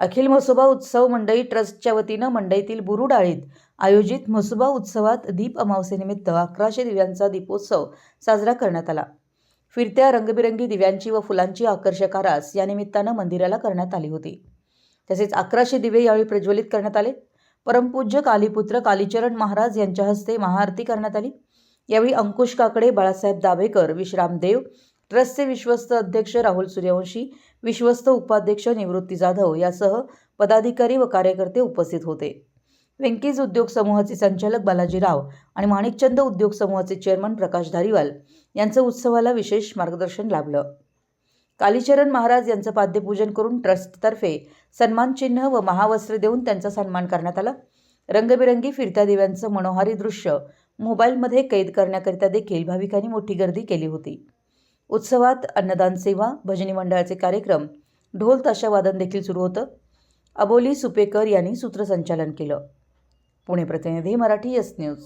अखिल म्हसोबा उत्सव मंडई ट्रस्टच्या वतीनं मंडईतील बुरुडाळीत आयोजित म्हसोबा उत्सवात दीप अमावस्येनिमित्त अकराशे दिव्यांचा दीपोत्सव साजरा करण्यात आला. फिरत्या रंगबिरंगी दिव्यांची व फुलांची आकर्षक आरास या निमित्तानं मंदिराला करण्यात आली होती. तसेच अकराशे दिवे यावेळी प्रज्वलित करण्यात आले. परमपूज्य कालीपुत्र कालीचरण महाराज यांच्या हस्ते महाआरती करण्यात आली. यावेळी अंकुश काकडे बाळासाहेब दाभेकर विश्राम देव ट्रस्टचे विश्वस्त अध्यक्ष राहुल सूर्यवंशी विश्वस्त उपाध्यक्ष निवृत्ती जाधव यासह पदाधिकारी व कार्यकर्ते उपस्थित होते. वेंकीज उद्योग समूहाचे संचालक बालाजी राव आणि माणिकचंद उद्योग समूहाचे चेअरमन प्रकाश धारीवाल यांचं उत्सवाला विशेष मार्गदर्शन लाभलं. कालीचरण महाराज यांचं पाद्यपूजन करून ट्रस्टतर्फे सन्मानचिन्ह व महावस्त्र देऊन त्यांचा सन्मान करण्यात आला. रंगबिरंगी फिरत्या दिव्यांचं मनोहारी दृश्य मोबाईलमध्ये कैद करण्याकरिता देखील भाविकांनी मोठी गर्दी केली होती. उत्सवात अन्नदान सेवा भजनी मंडळाचे कार्यक्रम ढोल ताशावादन देखील सुरू होतं. अबोली सुपेकर यांनी सूत्रसंचालन केलं. पुणे प्रतिनिधी मराठी एस न्यूज